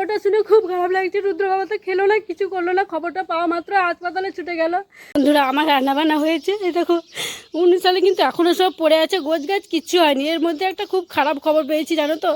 খবরটা শুনে খুব খারাপ লাগছে। রুদ্র বাবা তো খেলো না কিছু করল না খবরটা পাওয়া মাত্র হাসপাতালে ছুটে গেল। বন্ধুরা আমার রান্না বান্না হয়েছে এই দেখো উনিশ সালে কিন্তু এখনও সব পড়ে আছে গোছ গাছ কিচ্ছু হয়নি। এর মধ্যে একটা খুব খারাপ খবর পেয়েছি জানো তো?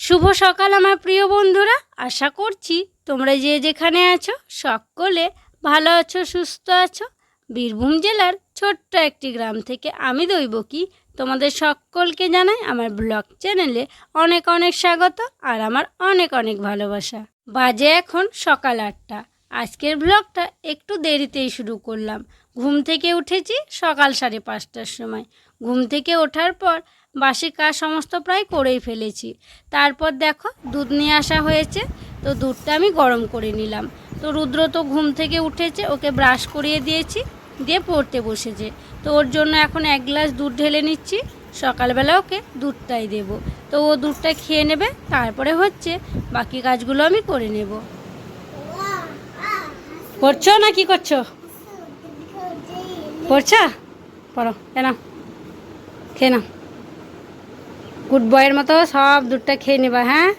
শুভ সকাল আমার প্রিয় বন্ধুরা আশা করছি তোমরা যে যেখানে আছো সকলে ভালো আছো সুস্থ আছো। বীরভূম জেলার ছোট্ট একটি গ্রাম থেকে আমি দৈবকী তোমাদের সকলকে জানাই আমার ব্লগ চ্যানেলে অনেক অনেক স্বাগত আর আমার অনেক অনেক ভালোবাসা। বাজে এখন সকাল আটটা। আজকের ব্লগটা একটু দেরিতেই শুরু করলাম। ঘুম থেকে উঠেছি সকাল সাড়ে পাঁচটার সময়। ঘুম থেকে ওঠার পর বাসি কাজ সমস্ত প্রায় করেই ফেলেছি। তারপর দেখো দুধ নিয়ে আসা হয়েছে, তো দুধটা আমি গরম করে নিলাম। তো রুদ্র তো ঘুম থেকে উঠেছে, ওকে ব্রাশ করিয়ে দিয়েছি। দিয়ে পড়তে বসেছে। তো ওর জন্য এখন এক গ্লাস দুধ ঢেলে নিচ্ছি। সকালবেলা ওকে দুধটাই দেব। তো ও দুধটা খেয়ে নেবে, তারপরে হচ্ছে বাকি কাজগুলো আমি করে নেব। করছ না কি করছ? করছ? পড়ো নাও। খেয়ে নাও। গুড বয়ের মতো সব দুধটা খেয়ে নেবা হ্যাঁ?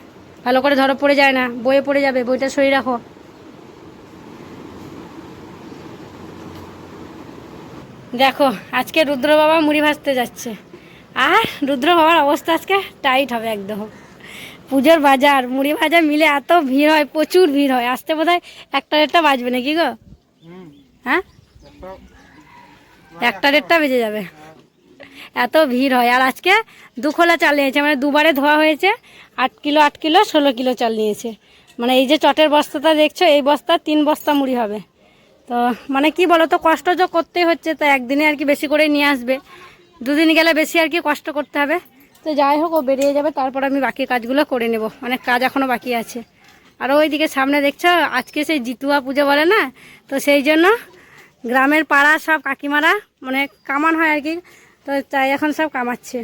ভালো করে ধরো, পড়ে যায় না। বইয়ে পড়ে যাবে, বইটা সরিয়ে রাখো। দেখো, আজকে রুদ্র বাবা মুড়ি ভাজতে যাচ্ছে। আর রুদ্র বাবার অবস্থা আজকে টাইট হবে একদম। পুজোর বাজার, মুড়ি ভাজা মিলে এত ভিড় হয়, প্রচুর ভিড় হয়। আসতে বোধ হয় একটা দেড়টা বাজবে নাকি গো? হ্যাঁ? একটা দেড়টা বেজে যাবে। এত ভিড় হয়। আর আজকে দু খোলা চাল নিয়েছে মানে দুবারে ধোয়া হয়েছে। আট কিলো আট কিলো, ষোলো কিলো চাল নিয়েছে। মানে এই যে চটের বস্তাটা দেখছ, এই বস্তা তিন বস্তা মুড়ি হবে। তো মানে কি বলো তো কষ্ট তো করতেই হচ্ছে, তো একদিনে আর কি বেশি করে নিয়ে আসবে। দুদিন গেলে বেশি আর কি কষ্ট করতে হবে। তো যাই হোক, ও বেরিয়ে যাবে, তারপর আমি বাকি কাজগুলো করে নেব। অনেক কাজ এখনও বাকি আছে। আর ওইদিকে সামনে দেখছ, আজকে সেই জিতুয়া পুজো বলে না? তো সেই জন্য গ্রামের পাড়া সব কাকিমারা মানে কামান হয় আর কি, তো তাই এখন সব কামাচ্ছে।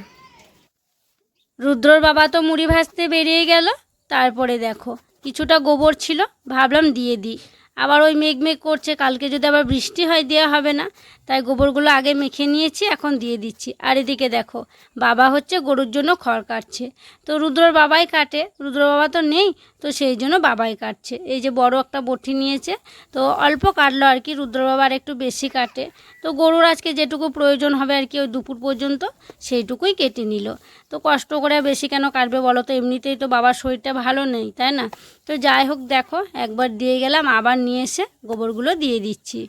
রুদ্রর বাবা তো মুড়ি ভাজতে বেরিয়ে গেল। তারপরে দেখো, কিছুটা গোবর ছিল, ভাবলাম দিয়ে দিই। আবার ওই মেঘ মেঘ করছে, কালকে যদি আবার বৃষ্টি হয় দেওয়া হবে না। তাই গোবরগুলো আগে মেখে নিয়েছি, এখন দিয়ে দিচ্ছি। আর এদিকে দেখো, বাবা হচ্ছে গরুর জন্য খড় কাটছে। তো রুদ্রর বাবাই কাটে, রুদ্র বাবা তো নেই তো সেই জন্য বাবাই কাটছে। এই যে বড় একটা বটি নিয়েছে, তো অল্প কাটলো আর কি রুদ্র বাবার একটু বেশি কাটে। তো গরুর আজকে যেটুকু প্রয়োজন হবে আর কি, ওই দুপুর পর্যন্ত সেইটুকুই কেটে নিল। তো কষ্ট করে বেশি কেন কাটবে বলো তো? এমনিতেই তো বাবার শরীরটা ভালো নেই, তাই না? তো যাই হোক, দেখো, একবার দিয়ে গেলাম, আবার নিয়ে এসে গোবরগুলো দিয়ে দিচ্ছি।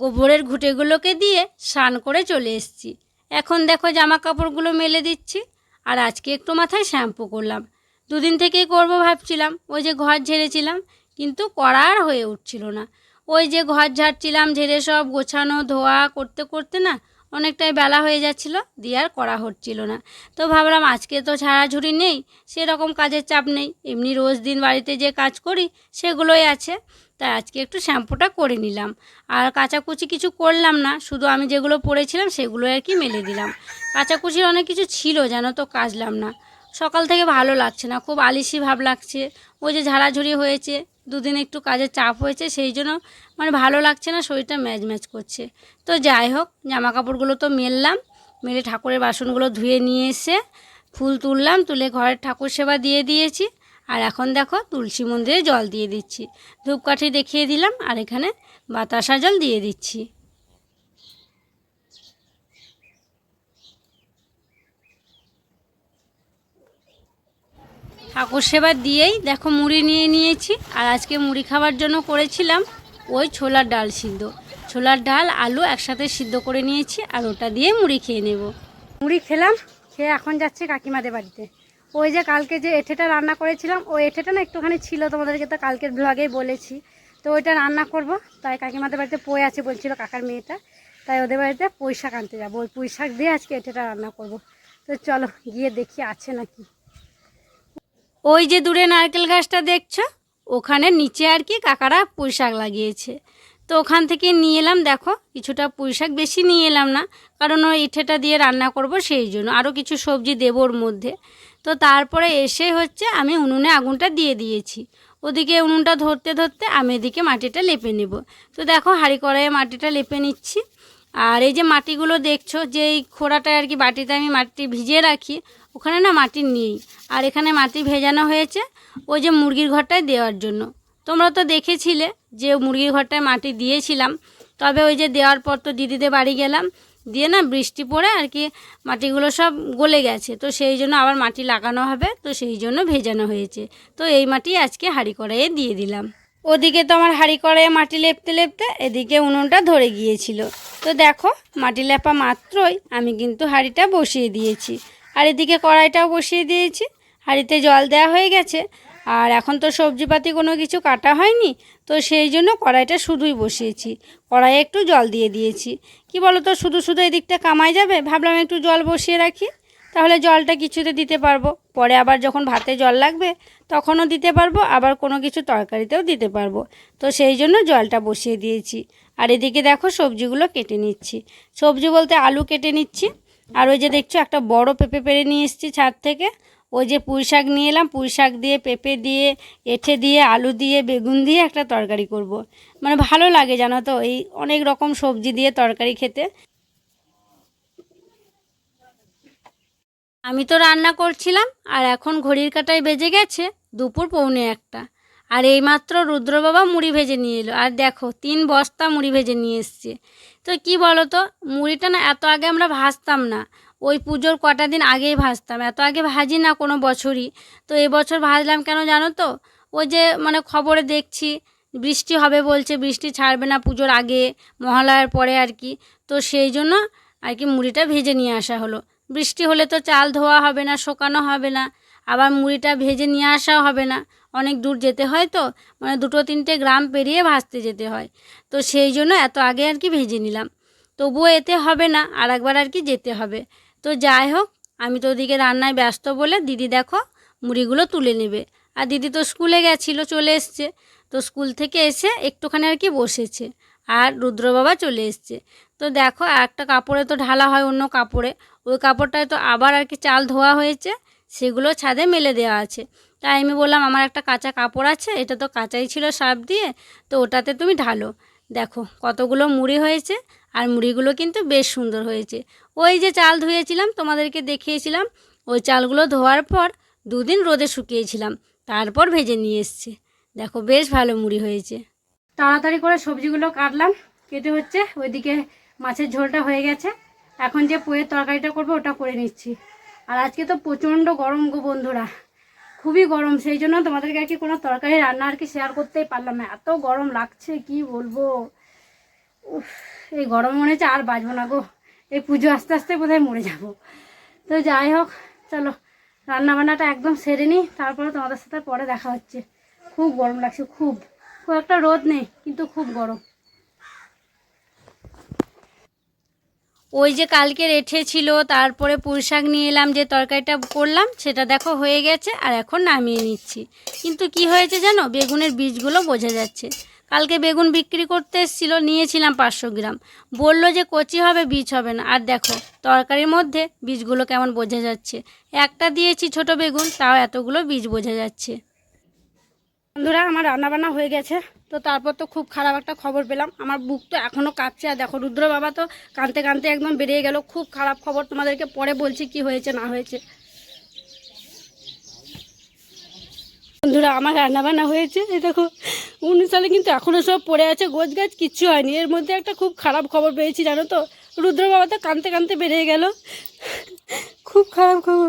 গোবরের ঘুঁটেগুলোকে দিয়ে স্নান করে চলে এসেছি। এখন দেখো জামা কাপড়গুলো মেলে দিচ্ছি, আর আজকে একটু মাথায় শ্যাম্পু করলাম। দুদিন থেকেই করব ভাবছিলাম। ওই যে ঘর ঝেড়েছিলাম, কিন্তু করার হয়ে উঠছিল না। ওই যে ঘর ঝাড়ছিলাম, ঝেড়ে সব গোছানো, ধোয়া করতে করতে না অনেকটাই বেলা হয়ে যাচ্ছিল, দিয়ে আর করা হচ্ছিল না। তো ভাবলাম আজকে তো ঝাড়াঝুড়ি নেই, সেরকম কাজের চাপ নেই। এমনি রোজ দিন বাড়িতে যে কাজ করি, সেগুলোই আছে। তাই আজকে একটু শ্যাম্পুটা করে নিলাম। আর কাচাকুচি কিছু করলাম না, শুধু আমি যেগুলো পরেছিলাম সেগুলো আর কি মেলে দিলাম। কাচাকুচির অনেক কিছু ছিল, জানো তো কাজলাম না। সকাল থেকে ভালো লাগছে না, খুব আলিসি ভাব লাগছে। ওই যে ঝাড়াঝুড়ি হয়েছে, দুদিন একটু কাজের চাপ হয়েছে, সেই জন্য মানে ভালো লাগছে না, শরীরটা ম্যাচ ম্যাচ করছে। তো যাই হোক জামা কাপড়গুলো তো মেললাম, মেলে ঠাকুরের বাসনগুলো ধুয়ে নিয়ে এসে ফুল তুললাম, তুলে ঘরের ঠাকুর সেবা দিয়ে দিয়েছি। আর এখন দেখো, তুলসী মন্দিরে জল দিয়ে দিচ্ছি। ধূপকাঠি দেখিয়ে দিলাম, আর এখানে বাতাসা জল দিয়ে দিচ্ছি। ঠাকুর সেবা দিয়েই দেখো মুড়ি নিয়ে নিয়েছি, আর আজকে মুড়ি খাবার জন্য করেছিলাম ওই ছোলার ডাল সিদ্ধ। ছোলার ডাল, আলু একসাথে সিদ্ধ করে নিয়েছি, আর ওটা দিয়ে মুড়ি খেয়ে নেব। মুড়ি খেলাম, খেয়ে এখন যাচ্ছে কাকিমাদের বাড়িতে। ওই যে কালকে যে এঁঠেটা রান্না করেছিলাম, ওই এঁঠেটা না একটুখানি ছিল, তোমাদেরকে তো কালকের ব্লগেই বলেছি। তো ওইটা রান্না করব, তাই কাকিমাদের বাড়িতে পই আছে বলছিল কাকার মেয়েটা। তাই ওদের বাড়িতে পুঁই শাক আনতে যাব। ওই পুঁই শাক দিয়ে আজকে এঁঠেটা রান্না করব। তো চলো গিয়ে দেখি আছে নাকি। ওই যে দূরে নারকেল গাছটা দেখছ? ওখানে নিচে আর কি কাকারা পুঁই শাক লাগিয়েছে। তো ওখান থেকে নিয়ে এলাম, দেখো, কিছুটা পুঁই শাক বেশি নিয়ে এলাম না, কারণ ওই ইঠেটা দিয়ে রান্না করব সেই জন্য। আরও কিছু সবজি দেবো ওর মধ্যে। তো তারপরে এসে হচ্ছে আমি উনুনে আগুনটা দিয়ে দিয়েছি। ওদিকে উনুনটা ধরতে ধরতে আমি এদিকে মাটিটা লেপে নেব। তো দেখো, হাঁড়ি কড়াইয়ে মাটিটা লেপে নিচ্ছি। আর এই যে মাটিগুলো দেখছ যে এই খোড়াটা আর কি বাটিতে আমি মাটি ভিজিয়ে রাখি ওখানে না মাটি নেই। আর এখানে মাটি ভেজানো হয়েছে ওই যে মুরগির ঘরটায় দেওয়ার জন্য। তোমরা তো দেখেছিলে যে মুরগির ঘরটায় মাটি দিয়েছিলাম। তবে ওই যে দেওয়ার পর তো দিদিদের বাড়ি গেলাম। দিয়ে না বৃষ্টি পড়ে আর কি মাটিগুলো সব গলে গেছে। তো সেই জন্য আবার মাটি লাগানো হবে। তো সেই জন্য ভেজানো হয়েছে। তো এই মাটি আজকে হাঁড়ি কড়াইয়ে দিয়ে দিলাম। ওদিকে তো আমার হাঁড়ি কড়াইয়ে মাটি লেপতে লেপতে এদিকে উনুনটা ধরে গিয়েছিল। তো দেখো মাটি লেপা মাত্রই আমি কিন্তু হাঁড়িটা বসিয়ে দিয়েছি। আর এদিকে কড়াইটাও বসিয়ে দিয়েছি। হাঁড়িতে জল দেওয়া হয়ে গেছে। আর এখন তো সবজিপাতি কোনো কিছু কাটা হয়নি, তো সেই জন্য কড়াইটা শুধুই বসিয়েছি। কড়াইয়ে একটু জল দিয়ে দিয়েছি। কি বলো তো শুধু শুধু এদিকটা কামাই যাবে? ভাবলাম একটু জল বসিয়ে রাখি। তাহলে জলটা কিছুতে দিতে পারব। পরে আবার যখন ভাতে জল লাগবে, তখনও দিতে পারব। আবার কোনো কিছু তরকারিতেও দিতে পারব। তো সেই জন্য জলটা বসিয়ে দিয়েছি। আর এদিকে দেখো সবজিগুলো কেটে নিচ্ছি। সবজি বলতে আলু কেটে নিচ্ছি। আর ওই যে দেখছ, একটা বড় পেঁপে পেরে নিয়ে এসেছি ছাদ থেকে। ওই যে পুঁই শাক নিয়ে এলাম, পুঁই শাক দিয়ে, পেঁপে দিয়ে, এঁঠে দিয়ে, আলু দিয়ে, বেগুন দিয়ে একটা তরকারি করব। মানে ভালো লাগে জানো তো, এই অনেক রকম সবজি দিয়ে তরকারি খেতে। আমি তো রান্না করছিলাম, আর এখন ঘড়ির কাটায় বেজে গেছে, দুপুর পৌনে একটা। আর এইমাত্র রুদ্র বাবা মুড়ি ভেজে নিয়ে এলো। আর দেখো, তিন বস্তা মুড়ি ভেজে নিয়ে এসছে। তো কি বলো তো মুড়িটা না এত আগে আমরা ভাজতাম না। ওই পুজোর কটা দিন আগেই ভাজতাম। এত আগে ভাজি না কোনো বছরই। তো এবছর ভাজলাম কেন জানো তো? ওই যে মানে খবরে দেখছি, বৃষ্টি হবে বলছে, বৃষ্টি ছাড়বে না পুজোর আগে, মহালয়ার পরে আর কি। তো সেই জন্য আর কি মুড়িটা ভেজে নিয়ে আসা হলো। বৃষ্টি হলে তো চাল ধোয়া হবে না, শোকানো হবে না। আবার মুড়িটা ভেজে নিয়ে আসাও হবে না। অনেক দূর যেতে হয় তো মানে দুটো তিনটে গ্রাম পেরিয়ে ভাজতে যেতে হয়। তো সেই জন্য এত আগে আর কি ভেজে নিলাম। তবুও এতে হবে না আর একবার আর কি যেতে হবে। তো যাই হোক, আমি তো ওদিকে রান্নায় ব্যস্ত বলে দিদি দেখো মুড়িগুলো তুলে নেবে। আর দিদি তো স্কুলে গেছিল, চলে এসছে। তো স্কুল থেকে এসে একটুখানি আর কি বসেছে। আর রুদ্র বাবা চলে এসছে। তো দেখো একটা কাপড়ে তো ঢালা হয় অন্য কাপড়ে। ওই কাপড়টায় তো আবার আর কি চাল ধোয়া হয়েছে, সেগুলো ছাদে মেলে দেওয়া আছে। তাই আমি বললাম, আমার একটা কাঁচা কাপড় আছে, এটা তো কাঁচাই ছিল সাপ দিয়ে, তো ওটাতে তুমি ঢালো। দেখো কতগুলো মুড়ি হয়েছে, আর মুড়িগুলো কিন্তু বেশ সুন্দর হয়েছে। ওই যে চাল ধুয়েছিলাম, তোমাদেরকে দেখিয়েছিলাম, ওই চালগুলো ধোয়ার পর দুদিন রোদে শুকিয়েছিলাম, তারপর ভেজে নিয়ে এসছে। দেখো বেশ ভালো মুড়ি হয়েছে। তাড়াতাড়ি করে সবজিগুলো কাটলাম, কেটে হচ্ছে, ওইদিকে মাছের ঝোলটা হয়ে গেছে। এখন যে পোয়ের তরকারিটা করব, ওটা করে নিচ্ছি। আর আজকে তো প্রচণ্ড গরম গো বন্ধুরা। খুবই গরম, সেই জন্য তোমাদেরকে আর কি কোনো তরকারি, রান্না আর কি শেয়ার করতেই পারলাম না। এত গরম লাগছে, কি বলব? উফ, এই গরম মনে হচ্ছে আর বাঁচবো না গো। এই পুজো আস্তে আস্তে বোধহয় মরে যাব। তো যাই হোক, চলো রান্না বান্নাটা একদম সেরে নিই, তারপরে তোমাদের সাথে পরে দেখা হচ্ছে। খুব গরম লাগছে, খুব। খুব একটা রোদ নেই, কিন্তু খুব গরম। ওই যে কালকে রেঠে ছিল, তারপরে পুঁই শাক নিয়ে এলাম, যে তরকারিটা করলাম, সেটা দেখো হয়ে গেছে আর এখন নামিয়ে নিচ্ছি। কিন্তু কি হয়েছে জানো? বেগুনের বীজগুলো বোঝা যাচ্ছে। কালকে বেগুন বিক্রি করতে এসেছিল, নিয়েছিলাম পাঁচশো গ্রাম। বলল যে কচি হবে, বীজ হবে না। আর দেখো, তরকারির মধ্যে বীজগুলো কেমন বোঝা যাচ্ছে। একটা দিয়েছি ছোট বেগুন, তাও এতগুলো বীজ বোঝা যাচ্ছে। বন্ধুরা, আমার রান্নাবান্না হয়ে গেছে। তো তারপর তো খুব খারাপ একটা খবর পেলাম। আমার বুক তো এখনও কাঁদছে আর দেখো, রুদ্র বাবা তো কাঁদতে কাঁদতে একদম বেরিয়ে গেল। খুব খারাপ খবর। তোমাদেরকে পরে বলছি কি হয়েছে, না হয়েছে। বন্ধুরা, আমার রান্নাবান্না হয়েছে। দেখো উনিশ সালে কিন্তু এখনও সব পড়ে আছে। গোছ গাছ, কিচ্ছু হয়নি। এর মধ্যে একটা খুব খারাপ খবর পেয়েছি, জানো তো? রুদ্র বাবা তো কাঁদতে কাঁদতে বেরিয়ে গেল। খুব খারাপ খবর।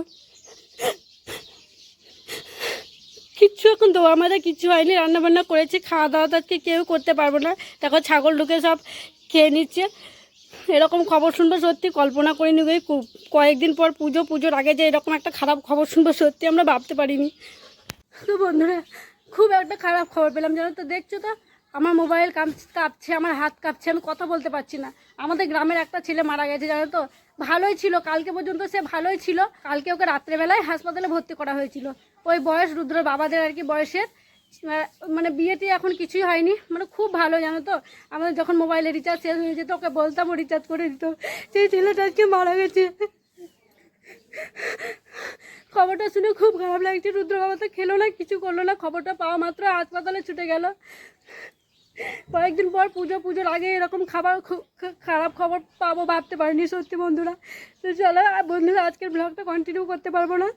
কিচ্ছু এখন তো আমাদের কিচ্ছু হয়নি, রান্নাবান্না করেছি, খাওয়া দাওয়া তো কেউ করতে পারব না। দেখো ছাগল ঢুকে সব খেয়ে নিচ্ছে। এরকম খবর শুনব সত্যি, কল্পনা করিনি কু- কয়েকদিন পর পুজো, পুজোর আগে যে এরকম একটা খারাপ খবর শুনব সত্যি আমরা ভাবতে পারিনি। তো বন্ধুরা, খুব একটা খারাপ খবর পেলাম, জানো তো দেখছ তো? আমার মোবাইল কাঁপ- কাঁপছে, আমার হাত কাঁপছে, আমি কথা বলতে পারছি না। আমাদের গ্রামের একটা ছেলে মারা গেছে, জানো তো? ভালোই ছিল, কালকে পর্যন্ত সে ভালোই ছিল। কালকে ওকে রাত্রেবেলায় হাসপাতালে ভর্তি করা হয়েছিল। ওই বয়স রুদ্র বাবাদের আর কি বয়সের। মানে বিয়েটি এখন কিছুই হয়নি। মানে খুব ভালো, জানো তো? আমাদের যখন মোবাইলে রিচার্জ শেষ হয়ে যেত, ওকে বলতাম ও রিচার্জ করে দিত। সেই ছেলেটা আজকে মারা গেছে। খবরটা শুনে খুব খারাপ লাগছে। রুদ্র বাবা তো খেলো না, কিছু করল না। খবরটা পাওয়া মাত্র হাসপাতালে ছুটে গেল। কয়েকদিন পর পুজো, পুজোর আগে এরকম খাবার খারাপ খবর পাবো, ভাবতে পারিনি সত্যি বন্ধুরা। তো চলো, বন্ধুরা, আজকের ব্লগটা কন্টিনিউ করতে পারব না।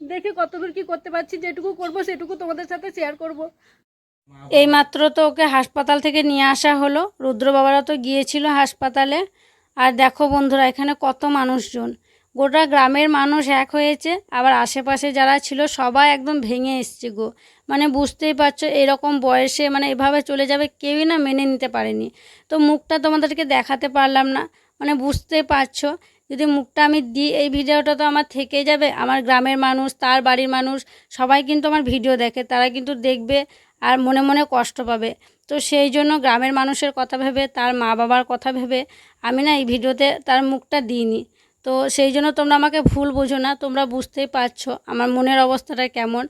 দেখি কতদূর কি করতে পারছি, যেটুকু করব সেটুকু তোমাদের সাথে শেয়ার করব। এইমাত্র তো ওকে হাসপাতাল থেকে নিয়ে আসা হলো। রুদ্র বাবারা তো গিয়েছিল হাসপাতালে। আর দেখো বন্ধুরা, এখানে কত মানুষজন। গোটা গ্রামের মানুষ এক হয়েছে, আবার আশেপাশে যারা ছিল সবাই একদম ভেঙে এসছে গো। মানে বুঝতেই পারছ, এরকম বয়সে মানে এভাবে চলে যাবে কেউই না মেনে নিতে পারেনি। তো মুখটা তোমাদেরকে দেখাতে পারলাম না। মানে বুঝতে পারছ যদি মুখটা আমি দিই, এই ভিডিওটা তো আমার থেকে যাবে। আমার গ্রামের মানুষ, তার বাড়ির মানুষ, সবাই কিন্তু আমার ভিডিও দেখে, তারা কিন্তু দেখবে আর মনে মনে কষ্ট পাবে। তো সেই জন্য গ্রামের মানুষের কথা ভেবে, তার মা বাবার কথা ভেবে, আমি না এই ভিডিওতে তার মুখটা দিইনি। তো সেই জন্য তোমরা আমাকে ভুল বোঝো না, তোমরা বুঝতেই পারছ আমার মনের অবস্থাটা কেমন।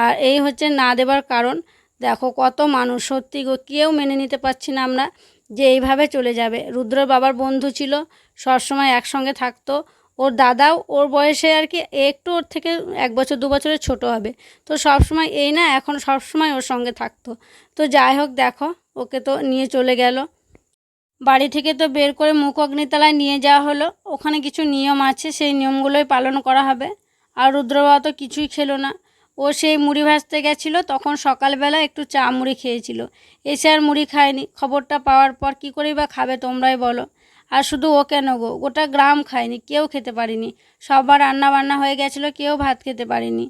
আর এই হচ্ছে না দেবার কারণ। দেখো কত মানুষ, সত্যি গো, কেউ মেনে নিতে পারছি না আমরা। যে এইভাবে চলে যাবে। রুদ্র বাবার বন্ধু ছিল, সবসময় একসঙ্গে থাকতো। ওর দাদাও ওর বয়সে আর কি একটু ওর থেকে এক বছর, দু বছরের ছোট হবে। তো সব সময় এই না, এখন সব সময় ওর সঙ্গে থাকতো। তো যাই হোক, দেখো, ওকে তো নিয়ে চলে গেল। বাড়ি থেকে তো বের করে মুখ অগ্নিতলায় নিয়ে যাওয়া হলো। ওখানে কিছু নিয়ম আছে, সেই নিয়মগুলোই পালন করা হবে। আর রুদ্রবাবা তো কিছুই খেলো না। ও সেই মুড়ি ভাজতে গেছিল, তখন সকালবেলা একটু চা মুড়ি খেয়েছিল। এসে আর মুড়ি খায়নি। খবরটা পাওয়ার পর কী করেই বা খাবে তোমরাই বলো। আর শুধু ও কেন গো? গোটা গ্রাম খায়নি, কেউ খেতে পারিনি। সবার রান্না বান্না হয়ে গেছিল, কেউ ভাত খেতে পারিনি।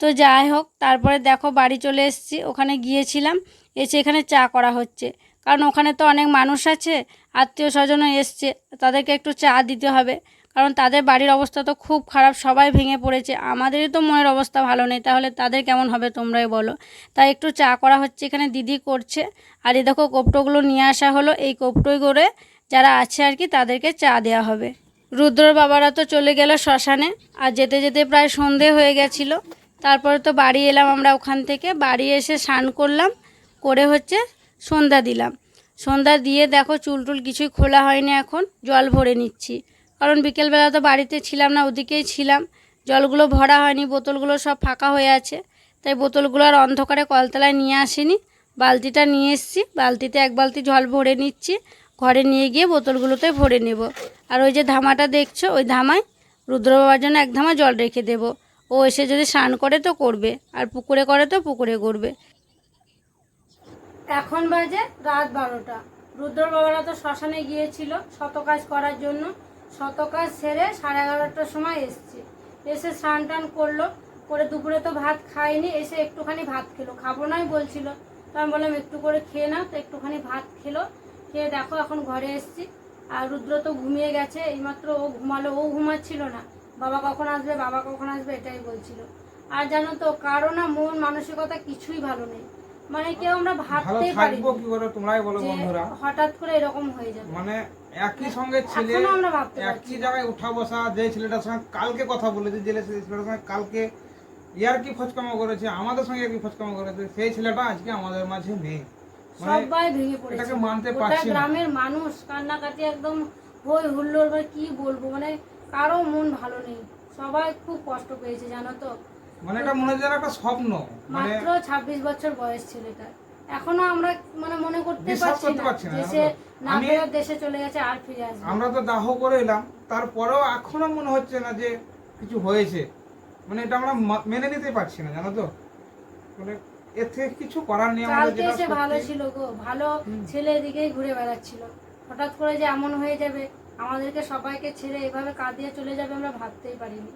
তো যাই হোক, তারপরে দেখো বাড়ি চলে এসেছি। ওখানে গিয়েছিলাম, এসে এখানে চা করা হচ্ছে। কারণ ওখানে তো অনেক মানুষ আছে, আত্মীয় স্বজনও এসছে, তাদেরকে একটু চা দিতে হবে। কারণ তাদের বাড়ির অবস্থা তো খুব খারাপ, সবাই ভেঙে পড়েছে। আমাদেরই তো মনের অবস্থা ভালো নেই, তাহলে তাদের কেমন হবে তোমরাই বলো। তাই একটু চা করা হচ্ছে, এখানে দিদি করছে। আর এই দেখো কোপটোগুলো নিয়ে আসা হলো, এই কোপটোই করে যারা আছে আর কি, তাদেরকে চা দেওয়া হবে। রুদ্রর বাবারা তো চলে গেল শ্মশানে, আর যেতে যেতে প্রায় সন্ধে হয়ে গেছিল। তারপরে তো বাড়ি এলাম আমরা ওখান থেকে, বাড়ি এসে স্নান করলাম, করে হচ্ছে সন্ধ্যা দিলাম। সন্ধ্যা দিয়ে দেখো চুল টুল কিছুই খোলা হয়নি এখন, জল ভরে নিচ্ছি। কারণ বিকেলবেলা তো বাড়িতে ছিলাম না, ওদিকেই ছিলাম। জলগুলো ভরা হয়নি, বোতলগুলো সব ফাঁকা হয়ে আছে। তাই বোতলগুলো আর অন্ধকারে কলতলায় নিয়ে আসিনি। বালতিটা নিয়ে এসেছি, বালতিতে এক বালতি জল ভরে নিচ্ছি। ঘরে নিয়ে গিয়ে বোতলগুলোতে ভরে নেব। আর ওই যে ধামাটা দেখছ, ওই ধামায় রুদ্র বাবার জন্য এক ধামা জল রেখে দেবো। ও এসে যদি স্নান করে তো করবে, আর পুকুরে করে তো পুকুরে করবে। এখন বাজে রাত বারোটা। রুদ্র বাবারা তো শ্মশানে গিয়েছিল, শত কাজ করার জন্য। শত কাজ সেরে সাড়ে এগারোটার সময় এসছে। এসে স্নান টান করল করে দুপুরে তো ভাত খায়নি এসে একটুখানি ভাত খেলো। খাব নাই বলছিল। তো আমি বললাম একটু করে খেয়ে নাও। তো একটুখানি ভাত খেলো খেয়ে দেখো এখন ঘরে এসছি। আর রুদ্র তো ঘুমিয়ে গেছে এইমাত্র ও ঘুমালো ও ঘুমাচ্ছিল না। বাবা কখন আসবে বাবা কখন আসবে এটাই বলছিল। আর জানো তো কারও না মন মানসিকতা কিছুই ভালো নেই। মানে কেউ আমরা ভাবতেই পারি তোমরাই বলো বন্ধুরা। হঠাৎ করে এরকম হয়ে যাবে। মানে একই সঙ্গে ছেলে একই জায়গায় উঠা বসা যে ছেলেটার সঙ্গে কালকে কথা বলেছে যে ছেলেটার সঙ্গে কালকে ইয়ার কি খোঁজকামো করেছে আমাদের সঙ্গে কি খোঁজকামো করেছে সেই ছেলেটা আজকে আমাদের মাঝে নেই। মানে সবাই ভেঙে পড়েছে। এটাকে মানতে পারছি গ্রামের মানুষ কান্নাকাটি একদম হই হুল্লোড় বা কি বলব? মানে কারও মন ভালো নেই। সবাই খুব কষ্ট পেয়েছে জানো তো? মানে এটা মনে যেন একটা স্বপ্ন। মানে মাত্র ছাব্বিশ বছর বয়স ছেলেটার। এখনও আমরা মানে মনে করতে পারছি না যে? না দেশে চলে গেছে আর ফিরে আসবে আমরা তো দাহ করে এলাম তারপরেও এখনও মনে হচ্ছে না যে কিছু হয়েছে। মানে এটা আমরা মেনে নিতে পারছি না জানো তো? মানে এর থেকে কিছু করার নেই কালকে যেটা সে ভালো ছিল গো ভালো ছেলে এদিকেই ঘুরে বেড়াচ্ছিল। হঠাৎ করে যে এমন হয়ে যাবে আমাদেরকে সবাইকে ছেড়ে এভাবে কাঁদিয়ে চলে যাবে আমরা ভাবতেই পারিনি।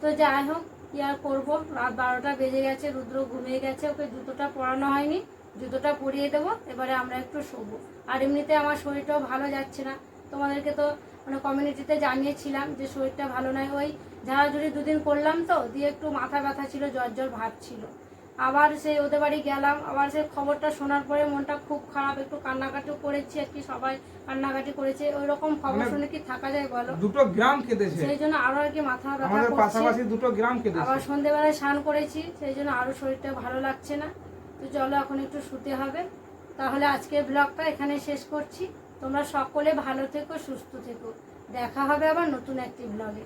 তো যাই হোক কি আর করব? রাত বারোটা বেজে গেছে রুদ্র ঘুমিয়ে গেছে ওকে জুতোটা পরানো হয়নি। জুতোটা পরিয়ে দেবো এবারে আমরা একটু শোবো। আর এমনিতে আমার শরীরটাও ভালো যাচ্ছে না। তোমাদেরকে তো মানে কমিউনিটিতে জানিয়েছিলাম যে শরীরটা ভালো নয়। ওই ঝাড়াঝুড়ি দুদিন করলাম তো দিয়ে একটু মাথা ব্যথা ছিল জ্বর জ্বর ভাব ছিল। আবার সেই ওদের বাড়ি গেলাম আবার সেই খবরটা শোনার পরে মনটা খুব খারাপ একটু কান্নাকাটিও করেছি আর কি সবাই কান্নাকাটি করেছে। ওই রকম খবর মানে শুনে কি থাকা যায় বলো? দুটো গ্রাম কেঁদেছে। সেই জন্য আরও আর কি মাথা ব্যথা করছে। পাশাপাশি দুটো গ্রাম কেঁদেছে। আবার সন্ধেবেলায় স্নান করেছি সেই জন্য আরও শরীরটা ভালো লাগছে না। তো চলো এখন একটু শুতে হবে। তাহলে আজকের ব্লগটা এখানে শেষ করছি। তোমরা সকলে ভালো থেকো, সুস্থ থেকো। দেখা হবে আবার নতুন একটি ব্লগে।